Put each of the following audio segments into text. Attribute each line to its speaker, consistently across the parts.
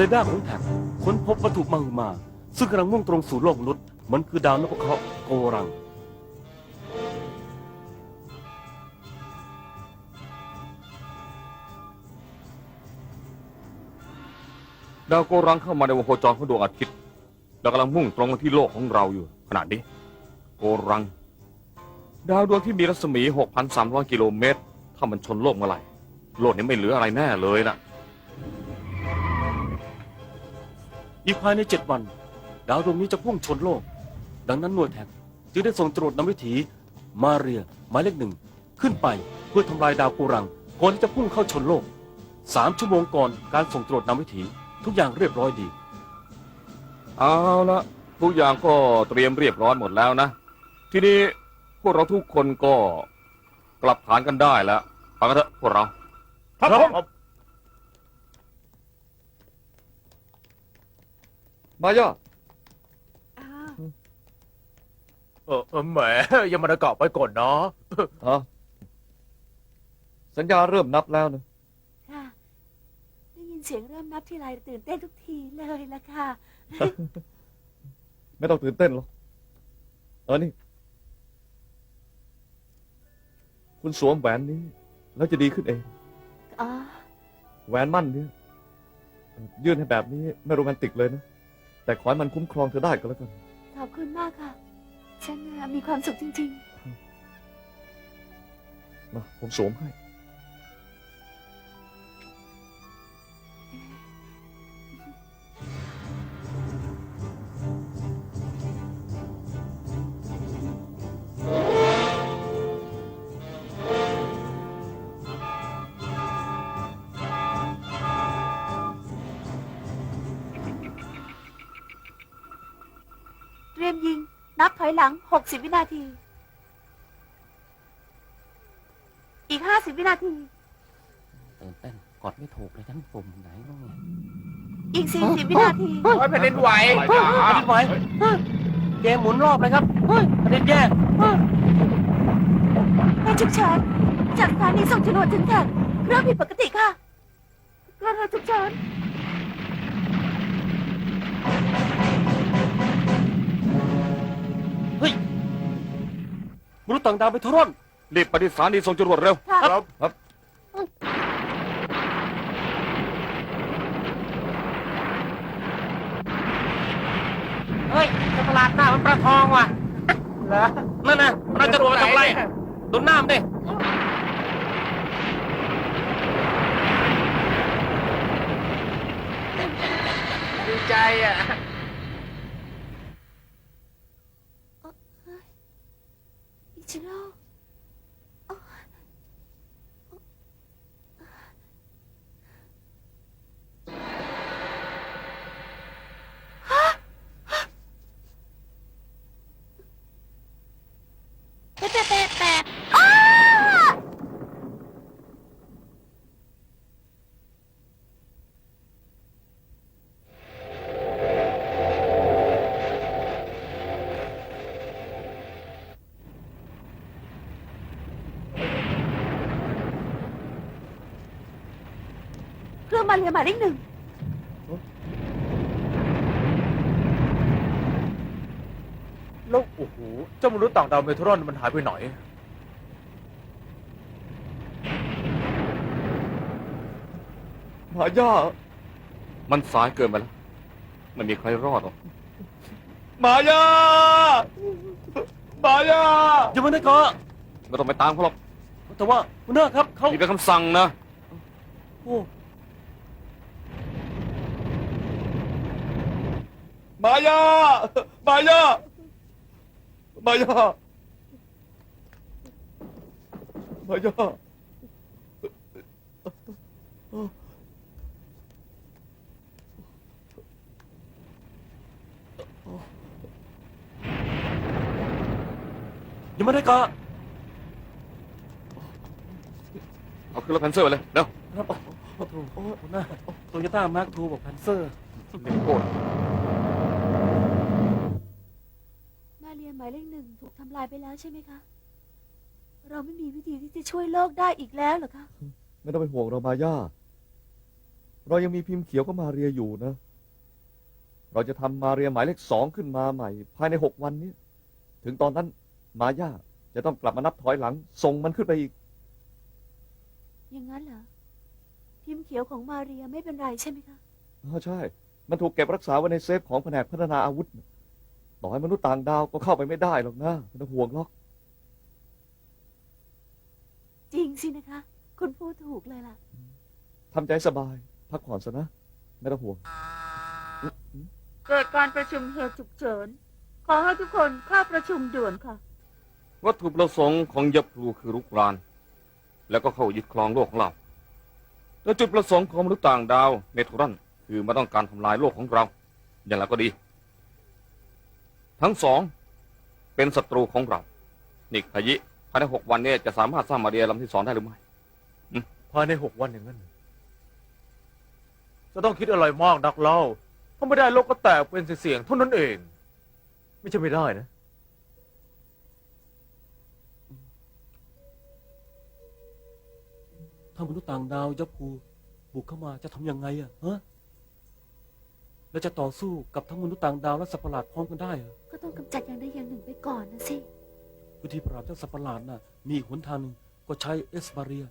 Speaker 1: รดาร์ของแท็กค้นพบวัตถุมหึมา ซึ่งกำลังมุ่งตรงสู่โลกมนุษย์มันคือดาวนพเคราะห์โกรัง
Speaker 2: ดาวโกรังเข้ามาในวงโคจรของดวงอาทิตย์และกำลังมุ่งตรงมาที่โลกของเราอยู่ขณะนี้ โกรัง ดาวดวงที่มีรัศมี 6,300 กิโลเมตร ถ้ามันชนโลกเมื่อไหร่ โลกนี้ไม่เหลืออะไรแน่เลยนะ
Speaker 1: อีกภายในเจ็ดวัน ดาวดวงนี้จะพุ่งชนโลก ดังนั้นหน่วยแท็กจึงได้ส่งตรวจนำวิถีมาเรียหมายเลขหนึ่งขึ้นไปเพื่อทำลายดาวโกรังก่อนที่จะพุ่งเข้าชนโลกสามชั่วโมงก่อนการส่งตรวจนำวิถีทุกอย่างเรียบร้อยดี
Speaker 2: เอาละทุกอย่างก็เตรียมเรียบร้อยหมดแล้วนะ ทีนี้พวกเราทุกคนก็กลับฐานกันได้แล้วไปกันเถอะพวกเรา
Speaker 3: ครับผม
Speaker 2: มาย่า
Speaker 3: เออเออแหมอยังมาเกาะไปก่อนเนาะ
Speaker 2: ฮะสัญญาเริ่มนับแล้วนะ
Speaker 4: ค่ะได้ยินเสียงเริ่มนับทีไรตื่นเต้นทุกทีเลยละค่ะ
Speaker 2: ไม่ต้องตื่นเต้นหรอกเออนี่ คุณสวมแหวนนี้ แล้วจะดีขึ้นเอง
Speaker 4: อ๋อ
Speaker 2: แหวนมั่นเนี่ยยื่นให้แบบนี้ไม่โรแมนติกเลยนะ แต่ขอให้มันคุ้มครองเธอได้ก็แล้วกัน
Speaker 4: ขอบคุณมากค่ะ ฉันน่ะมีความสุขจริง
Speaker 2: มาผมสวมให้
Speaker 4: นับถอยหลัง60วินาที อีก50วินาที
Speaker 1: ตื่นเต้นกดไม่ถูกเลยทั้งปุ่มไหนบ้างเนี่ย
Speaker 4: อีก40วินาที
Speaker 3: โอ้ยแผ่นดินไหว
Speaker 1: แผ่นดินไหวเกมหมุนรอบเลยครับแผ่นดินแยก
Speaker 4: ให้ฉุกเฉินจากสถานีส่งจรวดถึงแท็กเครื่องผิดปกติค่ะกระโดดฉุกเฉิน
Speaker 1: มนุษย์ต่างดาวไปทรอน
Speaker 2: รีบไปที่สถานีส่งจรวดเร็ว
Speaker 4: ค่ะ
Speaker 3: ครับ
Speaker 2: ครับ
Speaker 1: เฮ้ยสัตว์ประหลาดหน้ามันปลาทองว่ะ
Speaker 3: เหรอ
Speaker 1: นั่นนะเราจะโดนทำไรโดนน้ำดิ
Speaker 3: ดีใจอะ
Speaker 4: อิจิโร่แปะแปะแปะแปะอ้า เครื่องมาเรียหมายเลขหนึ่ง
Speaker 3: แล้วโอ้โหเจ้ามนุษย์ต่างดาวเมโทรอนมันหายไปไหน
Speaker 2: มาย่ามันสายเกินไปแล้วไม่มีใครรอดหรอกมาย่ามาย่า
Speaker 1: อย่ามาได้เกาะ
Speaker 2: ไม่ต้องไปตามเขาหรอก
Speaker 1: แต่ว่าหัวหน้าครับเขา
Speaker 2: นี่เป็นคำสั่งนะ
Speaker 1: โอ้
Speaker 2: มาย่ามาย่ามาย่ามาย่า
Speaker 1: อย่ามาได้เกาะ
Speaker 2: เอาขึ้นรถแพนเซอร์ไปเลยเร็ว
Speaker 1: ครับโอ้โอ้โหโอ้หัวหน้าโตโยต้ามาร์คทูบอกพันเซอร์
Speaker 2: เด็กโกรธ
Speaker 4: หมายเลขหนึ่งถูกทำลายไปแล้วใช่ไหมคะ เราไม่มีวิธีที่จะช่วยโลกได้อีกแล้วเหรอคะ
Speaker 2: ไม่ต้องเป็นห่วงเรามาย่า เรายังมีพิมพ์เขียวก็มาเรียอยู่นะ เราจะทำมาเรียหมายเลขสองขึ้นมาใหม่ ภายในหกวันนี้ ถึงตอนนั้นมาย่าจะต้องกลับมานับถอยหลัง ส่งมันขึ้นไปอีก
Speaker 4: อย่างนั้นเหรอพิมพ์เขียวของมาเรียไม่เป็นไรใช่ไหมคะ
Speaker 2: อ๋อใช่ มันถูกเก็บรักษาไว้ในเซฟของแผนกพัฒนาอาวุธน่ะ ต่อให้มนุษย์ต่างดาวก็เข้าไปไม่ได้หรอกนะไม่ต้องห่วงหรอก
Speaker 4: จริงสินะคะ คุณพูดถูกเลยล่ะ
Speaker 2: ทำใจสบาย พักผ่อนซะนะ ไม่ต้องห่วง
Speaker 4: เกิดการประชุมเหตุฉุกเฉิน ขอให้ทุกคนเข้าประชุมด่วนค่ะ
Speaker 2: วัตถุประสงค์ของยับพลูคือรุกราน แล้วก็เข้ายึดครองโลกของเรา และจุดประสงค์ของมนุษย์ต่างดาวเมโทรอนคือมาต้องการทำลายโลกของเรา อย่างไรก็ดี ทั้งสองเป็นศัตรูของเรา นิกพายิภายในหกวันนี้จะสามารถสร้างมาเรียลำที่สองได้หรือไม่
Speaker 3: ภายในหกวันอย่างนั้นเหรอจะต้องคิดอะไรมากนักเล่า ถ้าไม่ได้โลกก็แตกเป็นเสียงๆเท่านั้นเอง ไม่ใช่ไม่ได้นะ
Speaker 1: ถ้ามนุษย์ต่างดาวยับภูบุกเข้ามาจะทำยังไงอะฮะ แล้วจะต่อสู้กับทั้งมนุษย์ต่างดาวและสัตว์ประหลาดพร้อมกันได้เหรอ
Speaker 4: ก็ต้องกำจัดอย่างใดอย่างหนึ่งไปก่อนนะสิ
Speaker 1: วิธีปราบเจ้าสัตว์ประหลาดน่ะมีอีกหนทางหนึ่งก็ใช้เอสบาเรีย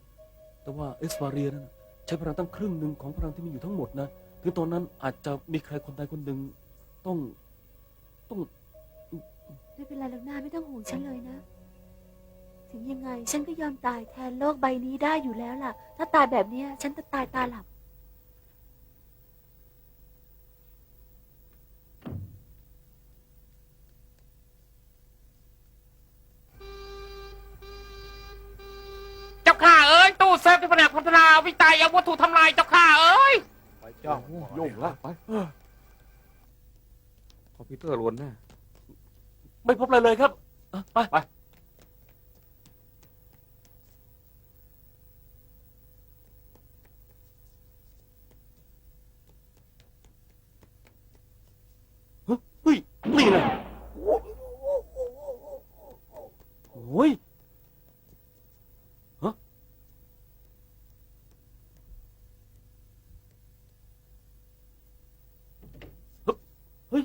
Speaker 1: แต่ว่าเอสบาเรียนั้นน่ะใช้พลังตั้งครึ่งหนึ่งของพลังที่มีอยู่ทั้งหมดนะถึงตอนนั้นอาจจะมีใครคนใดคนหนึ่งต้องต้อง
Speaker 4: ไม่เป็นไรหรอกนาไม่ต้องห่วงฉันเลยนะ ถึงยังไงฉันก็ยอมตายแทนโลกใบนี้ได้อยู่แล้วล่ะ ถ้าตายแบบเนี้ยฉันจะตายตาหลับ
Speaker 5: ตู้เซฟที่แผนกพัฒนาวิจัยอาวุธถูกทำลายเจ้าข้าเอ้ย
Speaker 3: ไปจ้า
Speaker 2: ยุ่งละไปคอมพิวเตอร์ล้วนแน่
Speaker 1: ไม่พบอะไรเลยครับอะไป
Speaker 2: ไป
Speaker 1: เฮ้ยนี่นะโอ้ยฮะเฮ้ย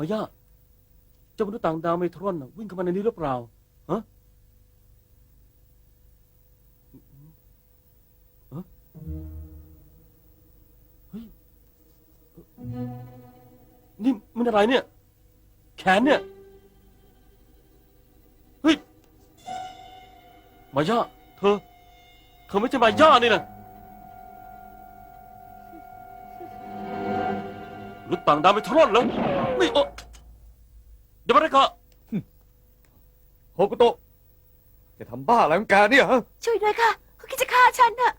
Speaker 1: มายาเจ้ามนุษย์ต่างดาวเมโทรอนน่ะวิ่งเข้ามาในนี้หรือเปล่าฮะฮะเฮ้ยนี่มันอะไรเนี่ย แขนเนี่ย เฮ้ย มายาเธอ เธอไม่ใช่มายานี่นะ มนุษย์ต่างดาวเมโทรอนเหรอนี่เออเดี๋ยวมาได้กะ
Speaker 2: โฮกุโตะจะทำบ้าอะไรของแกเนี่ยฮะ
Speaker 4: ช่วยด้วยค่ะเขาคิดจะฆ่าฉันน่ะ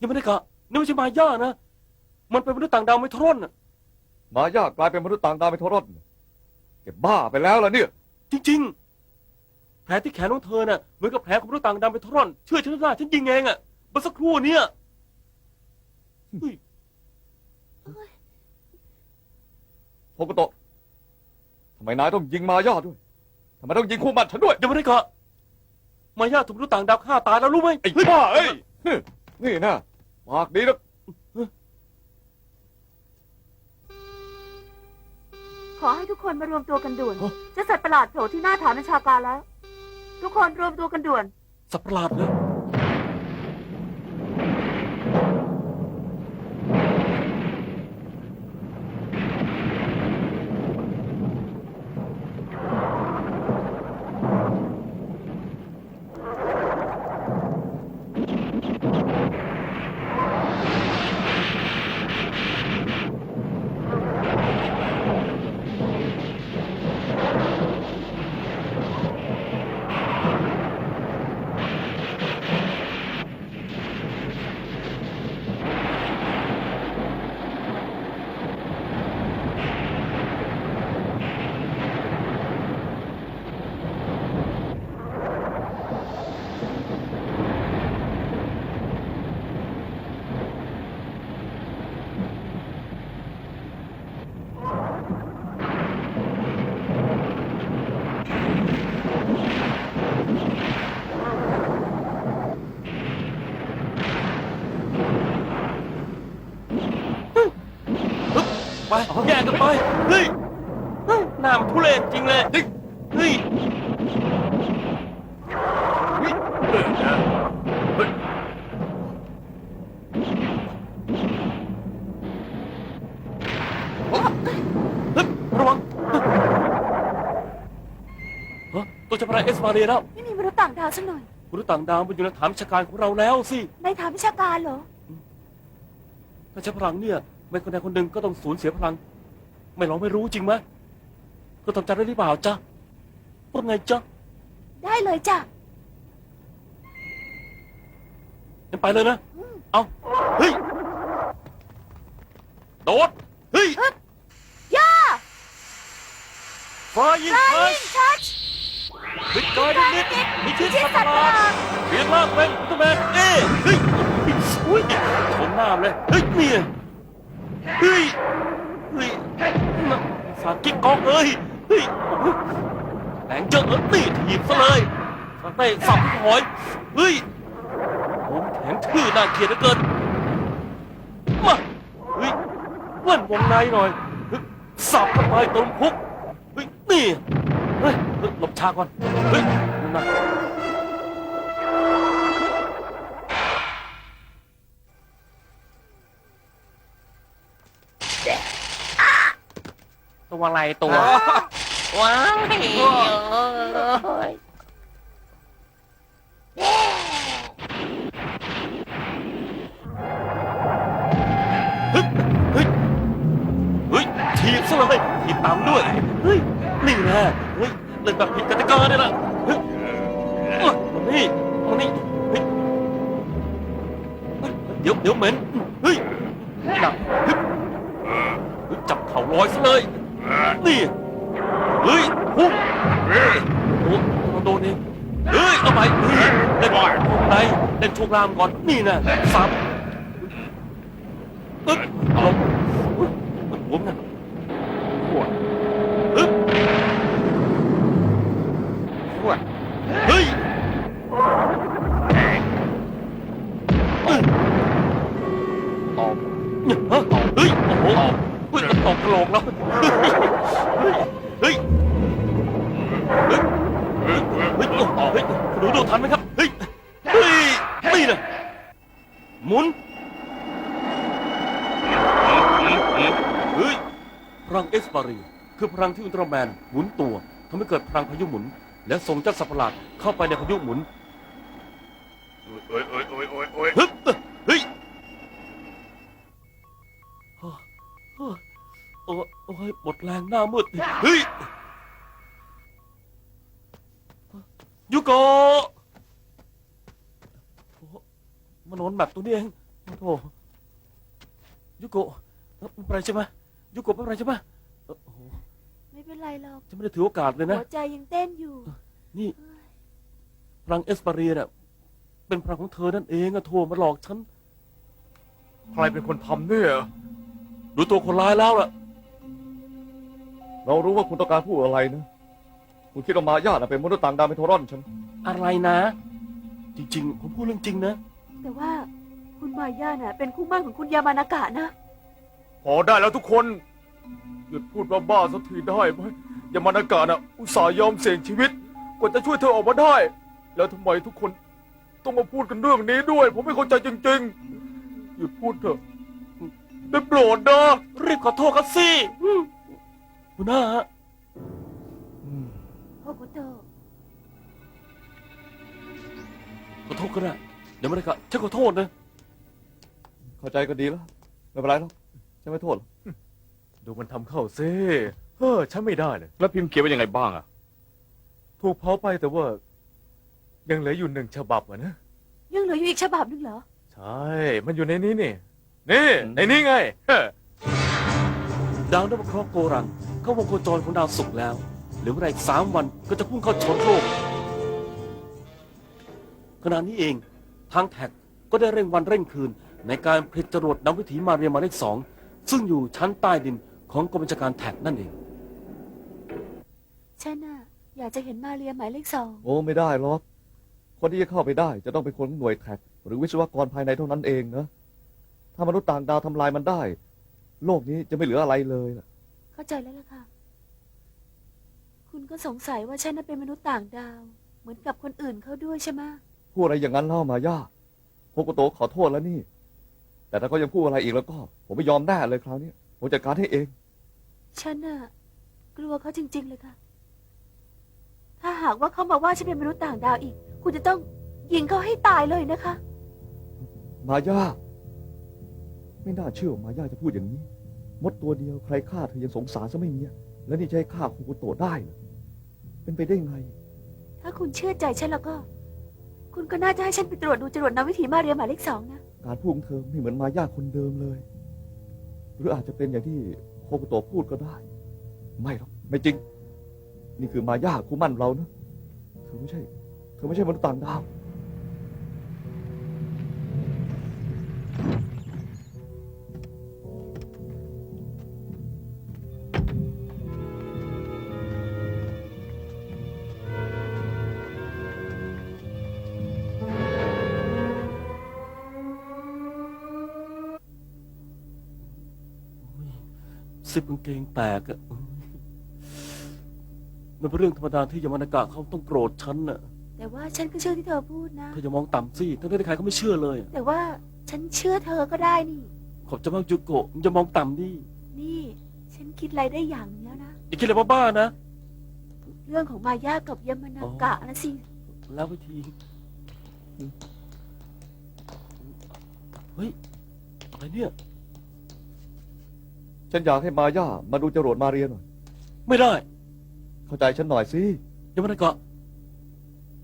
Speaker 1: ยังไม่ได้กะนี่ไม่ใช่มายานะ มันเป็นมนุษย์ต่างดาวเมโทรอนน่ะ
Speaker 2: มาย่ากลายเป็นมนุษย์ต่างดาวไปทรอนแกบ้าไปแล้วล่ะเนี่ย
Speaker 1: จริง ๆ แผลที่แขนของเธอน่ะเหมือนกับแผลของมนุษย์ต่างดาวเมโทรอนเชื่อฉันนะฉันยิงเองอะเมื่อสักครู่เนี่ยเฮ้ย
Speaker 2: โฮกุโตะทำไมนายต้องยิงมาย่าด้วยทำไมต้องยิงคู่หมัดฉันด้วย
Speaker 1: ยังไม่ได้กะมายาถูกมนุษย์ต่างดาวฆ่าตายแล้วรู้ไหม
Speaker 2: ไอ้
Speaker 1: เฮ้ย
Speaker 2: บ้าเอ้ยนี่นี่นะปากดีนะ
Speaker 4: ขอให้ทุกคนมารวมตัวกันด่วนเจะสัตว์ประหลาดโผล่ที่หน้าฐานบัญชาการแล้ว ทุกคนรวมตัวกันด่วน
Speaker 1: สัตว์ประหลาดเลย ไปแยกกันไป เฮ้ยเฮ้ยหน้ามันทุเรศจริงเลย เฮ้ยเฮ้ยเฮ้ยระวังเฮ้ยตัวจะพระเอสมาเรียแล้ว
Speaker 4: ไม่มีมนุษย์ต่างดาวสักหน่อย
Speaker 1: มนุษย์ต่างดาวมันอยู่ในฐานวิชาการของเราแล้วสิ
Speaker 4: ในทางวิชาการเหรอ
Speaker 1: ถ้าใช้พลังเนี่ย ไม่คนใดคนหนึ่งก็ต้องสูญเสียพลัง ไม่ลองไม่รู้จริงไหมก็ทำใจได้หรือเปล่าจ๊ะว่าไงจ๊ะ
Speaker 4: ได้เลยจ้ะ
Speaker 1: งั้นไปเลยนะ เอาเฮ้ย โดด เฮ้ย
Speaker 4: ย่า
Speaker 1: ฟายิง
Speaker 4: ไล
Speaker 1: เฟิร์ส
Speaker 4: น์ทัช
Speaker 1: บิดกอยนิดนิดมีชิดสัตว์ประหลาดเปลี่ยนร่างเป็นอุลตร้าแมนเอ้เฮ้ยอุ้ยชนหน้าเลย เฮ้ยเนี่ย เฮ้ยเฮ้ยน่ะสากิ๊กกองเอ้ยเฮ้ยโอ้โหแรงเจอเออนี่ถีบซะเลยสาเต้สับหอยเฮ้ยผมแข็งทื่อน่าเกลียดเหลือเกินมาเฮ้ยเล่นวงในหน่อยสับเข้าไปตรงพุกเฮ้ยนี่เฮ้ยหลบชาก่อนเฮ้ยนั่น
Speaker 5: วอะไรตัว ว้าวเฮ้ย
Speaker 1: เฮ้ยเฮ้ยเฮ้ยถีบซะเลยถีบตามด้วย เฮ้ย นี่แน่เฮ้ยเล่นแบบผิดกติกาเนี่ยนะเฮ้ยเอ้ยมานี่มานี่เฮ้ยเฮ้ยเดี๋ยวเดี๋ยวเหม็นเฮ้ยหนักเฮ้ยเฮ้ยจับเข่าลอยซะเลย นี่ เฮ้ยพุ่งเฮ้ยโอ้โดนเองเฮ้ยเอาไปเฮ้ยเล่นวงในเล่นช่วงล่างก่อน นี่นะซ้ำปึ๊บเอาลง เฮ้ยหนูดูทันไหมครับ เฮ้ย เฮ้ย นี่นะหมุน เฮ้ย พลังเอสปารีคือพลังที่อุลตร้าแมนหมุนตัวทำให้เกิดพลังพายุหมุน และส่งเจ้าสัตว์ประหลาดเข้าไปในพายุหมุน
Speaker 3: โอ้ยโอ้ยโอ้ยโอ้ยโอ้ย
Speaker 1: ฮึบเฮ้ยโอ้โอ้โอ้โอ้ยหมดแรงหน้ามืด เฮ้ย ยูโกะโอ้มันนอนแบบตัวนี้เองโอ้โหยูโกะไม่เป็นไรใช่ไหมยูโกะไม่เป็นไรใช่ไหมเอ่อโอ้โห
Speaker 4: ไม่เป็นไรหรอก
Speaker 1: จะไม่ได้ถือโอกาสเลยนะ
Speaker 4: หัวใจยังเต้นอยู่
Speaker 1: นี่พลังเอสปาเรียน่ะเป็นพลังของเธอนั่นเองอะโทรมาหลอกฉัน
Speaker 3: ใครเป็นคนทำเนี่ย
Speaker 1: ดูตัวคนร้ายแล้วล่ะ
Speaker 2: เรารู้ว่าคุณต้องการพูดอะไรนะ คุณคิดว่ามาญาติเป็นมนุษย์ต่างดาวเป็นโทรอนฉัน
Speaker 1: อะไรนะ จริง ๆ ผมพูดเรื่องจริงนะ
Speaker 4: แต่ว่าคุณมาย่าน่ะเป็นคู่หมั่นของคุณยามานากะนะ
Speaker 3: พอได้แล้วทุกคน หยุดพูดบ้าๆสักทีได้ไหมอย่ามานากาศอะอุตส่าห์ยอมเสี่ยงชีวิตกว่าจะช่วยเธอออกมาได้ แล้วทำไมทุกคนต้องมาพูดกันเรื่องนี้ด้วย ผมไม่เข้าใจจริง ๆ หยุดพูดเถอะได้โปรดนะ
Speaker 1: รีบขอโทษกันสิอืมหัวหน้าฮะ
Speaker 4: โอกุโตะ
Speaker 1: ขอโทษก็ได้เดี๋ยวไม่ได้ก็ฉันขอโทษนะ
Speaker 2: เข้าใจก็ดีแล้ว ไม่เป็นไรหรอกฉันไม่โทษหรอก
Speaker 3: ดูมันทำเข้าซิเฮ้อฉันไม่ได้เลย
Speaker 2: แล้วพิมพ์เขียนว่ายังไงบ้างอะ
Speaker 3: ถูกเผาไปแต่ว่า ยังเหลืออยู่หนึ่งฉบับอะนะ
Speaker 4: ยังเหลืออยู่อีกฉบับหนึงเหรอ
Speaker 3: ใช่ มันอยู่ในนี้นี่ นี่ในนี้ไงเฮ้อ
Speaker 1: ดาวนพเคราะห์โกรังเข้าวงโคจรของดาวศุกร์แล้ว เหลือเวลาอีกสามวันก็จะพุ่งเข้าชนโลกขณะนี้เองทางแท็กก็ได้เร่งวันเร่งคืน ในการผลิตจรวดนำวิถีมาเรียหมายเลขสองซึ่งอยู่ชั้นใต้ดินของกรมบัญชาการแท็กนั่นเอง
Speaker 4: ฉันน่ะอยากจะเห็นมาเรียหมายเลขสอง
Speaker 2: โอ้ไม่ได้หรอกคนที่จะเข้าไปได้จะต้องเป็นคนของหน่วยแท็กหรือวิศวกรภายในเท่านั้นเองนะ ถ้ามนุษย์ต่างดาวทำลายมันได้
Speaker 6: โลกนี้จะไม่เหลืออะไรเลยล่ะ
Speaker 4: เข้าใจแล้วล่ะค่ะ คุณก็สงสัยว่าฉันน่ะเป็นมนุษย์ต่างดาว เหมือนกับคนอื่นเขาด้วยใช่ไหมะ
Speaker 6: พูดอะไรอย่างนั้นเล่ามาย่าโฮโกโตะขอโทษแล้วนี่ แต่ถ้าเขายังพูดอะไรอีกแล้วก็ ผมไม่ยอมแน่เลยคราวนี้ผมจัดการให้เอง
Speaker 4: ฉันน่ะกลัวเขาจริง ๆ เลยค่ะ ถ้าหากว่าเขามาว่าฉันเป็นมนุษย์ต่างดาวอีก คุณจะต้องยิงเขาให้ตายเลยนะคะ
Speaker 6: มาย่าไม่น่าเชื่อว่ามาย่าจะพูดอย่างนี้ มดตัวเดียวใครฆ่าเธอยังสงสารซะไม่มีอะแล้วนี่จะให้ฆ่าโฮโกโตะได้เหรอ เป็นไปได้ไง
Speaker 4: ถ้าคุณเชื่อใจฉันแล้วก็ คุณก็น่าจะให้ฉันไปตรวจดูจรวดนำวิถีมาเรียหมายเลขสองนะ
Speaker 6: การพูดของเธอไม่เหมือนมาย่าคนเดิมเลย หรืออาจจะเป็นอย่างที่โฮโกโตะพูดก็ได้ ไม่หรอกไม่จริง นี่คือมาย่าคู่มั่นเรานะเธอไม่ใช่ เธอไม่ใช่มนุษย์ต่างดาว
Speaker 1: ซิปกางเกงแตกอะมันเป็นเรื่องธรรมดาที่ยามานากะเขาต้องโกรธฉันน่ะ
Speaker 4: แต่ว่าฉันก็เชื่อที่เธอพูดนะ
Speaker 1: เธออย่ามองต่ำสิทั้งที่ใครเขาไม่เชื่อเลยอะ
Speaker 4: แต่ว่าฉันเชื่อเธอก็ได้นี่
Speaker 1: ขอบใจมากยูโกะอย่ามองต่ำดิ
Speaker 4: นี่ ฉันคิดอะไรได้อย่างหนึงแล้วนะ
Speaker 1: อย่าคิดอะไรบ้าๆนะ
Speaker 4: เรื่องของมายากับยามานากะนะสิ
Speaker 1: แล้ววิธีเฮ้ยอะไรเนี่ย
Speaker 6: ฉันอยากให้มาย่ามาดูจรวดมาเรียนหน่อย
Speaker 1: ไม่ได้
Speaker 6: เข้าใจฉันหน่อยสิ
Speaker 1: ยามานากะ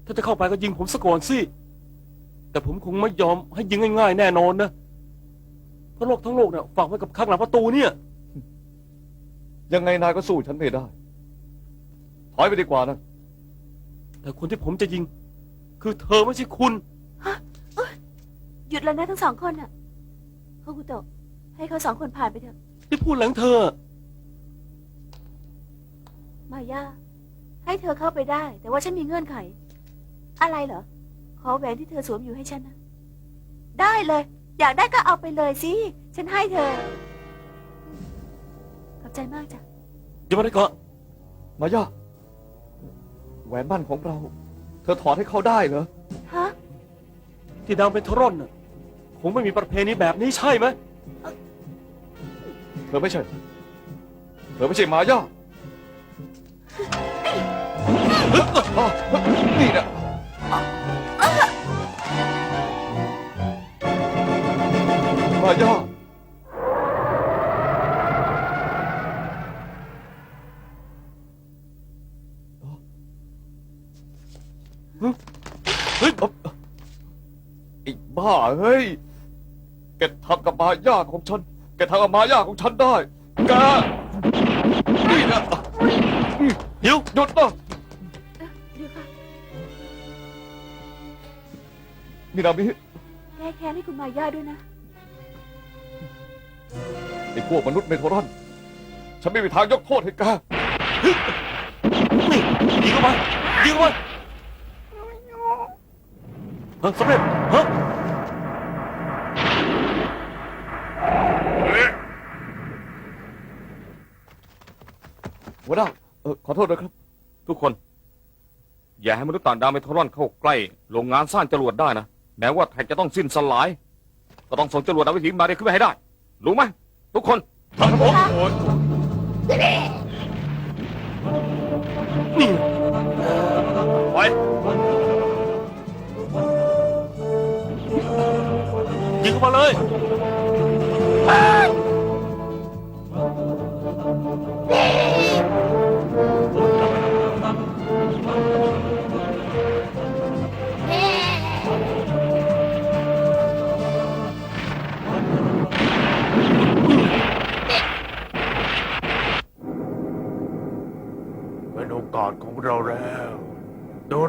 Speaker 1: ถ้าจะเข้าไปก็ยิงผมซะก่อนสิ แต่ผมคงไม่ยอมให้ยิงง่ายๆแน่นอนนะเพราะโลกทั้งโลกเนี่ยฝากไว้กับข้างหลังประตูเนี่ย
Speaker 6: ยังไงนายก็สู้ฉันไม่ได้ ถอยไปดีกว่านะ
Speaker 1: แต่คนที่ผมจะยิง คือเธอไม่ใช่คุณ
Speaker 4: หยุดแล้วนะทั้งสองคนน่ะโฮกุโตะให้เขาสองคนผ่านไปเถอะ
Speaker 1: ที่พูดหลังเธอ
Speaker 4: มายาให้เธอเข้าไปได้ แต่ว่าฉันมีเงื่อนไข อะไรเหรอ ขอแหวนที่เธอสวมอยู่ให้ฉันนะ ได้เลย อยากได้ก็เอาไปเลยสิ ฉันให้เธอ ขอบใจมากจ้ะ
Speaker 1: ยามานากะ
Speaker 6: มาย่าแหวนมั่นของเรา เธอถอดให้เขาได้เหรอ
Speaker 4: ฮะ
Speaker 1: ที่ดาวเป็นทรอนน่ะคงไม่มีประเพณีแบบนี้ใช่ไหม
Speaker 6: เธอไม่ใช่ เธอไม่ใช่มาย่านี่นะมาย่า
Speaker 1: เฮ้ย
Speaker 6: ไอ้บ้าเฮ้ยแกทำกับมาย่าของฉัน แกทำกับมาย่าของฉันได้แกนี่นะ
Speaker 1: เดี๋ยว
Speaker 6: หยุดนะ
Speaker 4: เดี๋ยวค่ะ
Speaker 6: มินามิ
Speaker 4: แก้แค้นให้คุณมายาด้วยนะ
Speaker 6: ไอ้พวกมนุษย์เมโทรอน ฉันไม่มีทางยกโทษให้แก
Speaker 1: นี่ยิงเข้าไปยิงเข้าไปฮะสำเร็จฮะ
Speaker 6: หัวหน้าเออขอโทษนะครับ
Speaker 2: ทุกคน อย่าให้มนุษย์ต่างดาวเมโทรอนเข้าใกล้โรงงานสร้างจรวดได้นะแม้ว่าแท็กจะต้องสิ้นสลาย ก็ต้องส่งจรวดเอาวิถีมาเรียขึ้นไปให้ได้ รู้ไหมทุกคน
Speaker 1: ครับผมนี่
Speaker 3: ไป
Speaker 1: ยิงเข้ามาเลย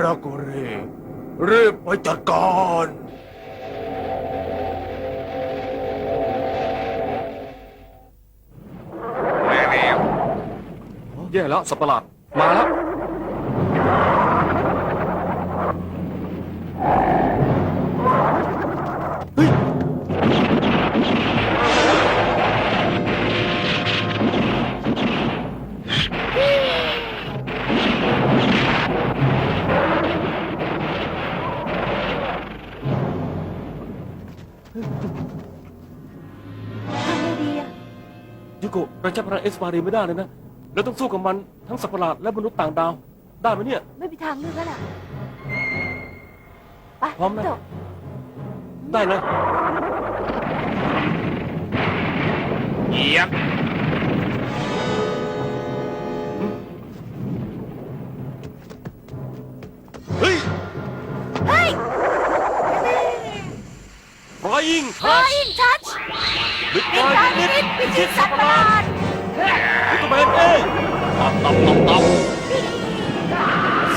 Speaker 3: โดรากุรีรีบไปจัดการ
Speaker 2: แย่แล้วสัตว์ประหลาด
Speaker 1: เราใช้พลังเอ็กซ์มารีไม่ได้เลยนะเราต้องสู้กับมันทั้งสัตว์ประหลาดและมนุษย์ต่างดาว ได้ไหมเนี่ย
Speaker 4: ไม่มีทางเลือกแล้วล่ะไป
Speaker 1: พร้อมนะ
Speaker 4: โต
Speaker 1: ได้เลย
Speaker 5: เหยียบ
Speaker 1: เฮ้ย
Speaker 4: เฮ้ย
Speaker 1: ฟลายอิง
Speaker 4: เฮ้ยทัช
Speaker 1: บิ๊กไฟ
Speaker 4: อีกครั้ง
Speaker 1: นิ
Speaker 4: นิ
Speaker 1: ด
Speaker 4: ดพิชิตสัตว์ประหลาด
Speaker 1: อุลตร้าแมนเอ้ยตบตบตบตบ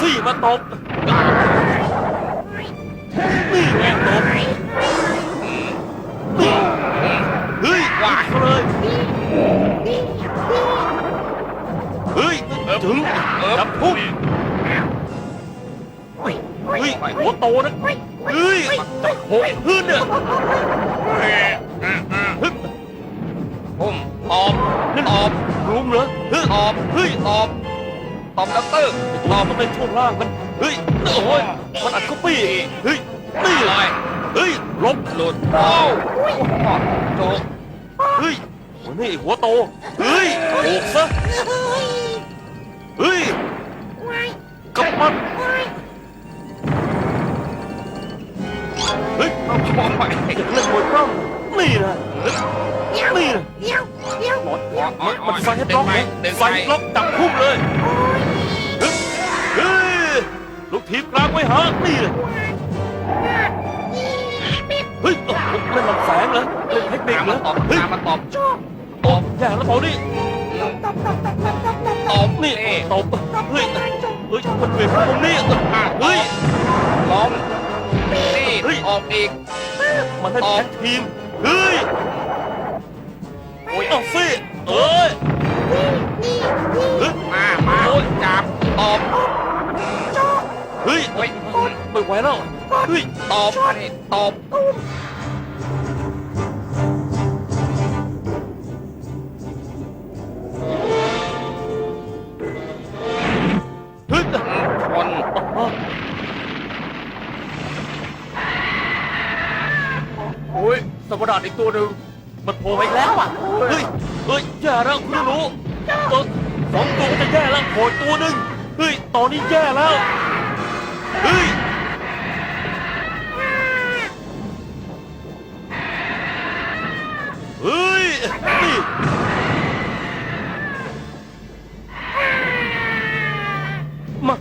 Speaker 1: สี่มาตบนี่แม่งตบนี่เฮ้ยว้าเลยเฮ้ยถึงจับทุกเฮ้ยหัวโตนะเฮ้ยจับโขกพื้นเนี่ยฮึบ
Speaker 2: ผมตอบ
Speaker 1: นั่น
Speaker 2: ตอบ
Speaker 1: รุมเหรอเฮ้ย
Speaker 2: ตอบ
Speaker 1: เฮ้ย
Speaker 2: ตอบตอบด็อกเตอร์
Speaker 1: ตอบมันเป็นช่วงล่างมันเฮ้ยโอ้ยมันอัดเข้าปี้เฮ้ยนี่
Speaker 2: ลอย
Speaker 1: เฮ้ยลบ
Speaker 2: หลุดโอ้โจก
Speaker 1: เฮ้ยโอ้นี่ไอ้หัวโตเฮ้ยโขกซะเฮ้ยกลับมันเฮ้ย
Speaker 2: โอ้ย
Speaker 1: อยากเล่นมวยปล้ำนี่นะ เฮ้ยนี่นะหมดมันมันใส่ให้บล็อกนะใส่บล็อกดักพุ่มเลยเฮ้ยเฮ้ยลูกทีมกลางไว้หานี่เลยเฮ้ยเล่นลำแสงเหรอเล่นเทคนิคเหรอเฮ้ย
Speaker 2: ตามมาตอบ
Speaker 1: ตบอย่าแล้วเปล่านี่
Speaker 2: ตอบ
Speaker 1: นี่
Speaker 2: นี่
Speaker 1: ตบเฮ้ยเฮ้ยมันเหวี่ยงตรงนี้เฮ้ย
Speaker 2: ล้อมนี่ออกอีก
Speaker 1: มันให้แท็กทีมเฮ้ย โอ้ยเอาสิเอ้ยเฮ้ย
Speaker 2: มามาจับตอบ
Speaker 1: เฮ้ย
Speaker 2: โอ้ย
Speaker 1: ไม่ไหวแล้วเฮ้ย
Speaker 2: ตอบอันนี้ตอบ
Speaker 1: เฮ้ย
Speaker 2: ชน
Speaker 3: โอ้ยสัตว์ประหลาดอีกตัวหนึ่ง
Speaker 1: มันโผล่มาอีกแล้วอะ เฮ้ย เฮ้ยแย่แล้วคุณรู้เออสองตัวมันจะแย่แล้วโผล่ตัวหนึ่งเฮ้ย ตอนนี้แย่แล้ว เฮ้ย เฮ้ยนี่มา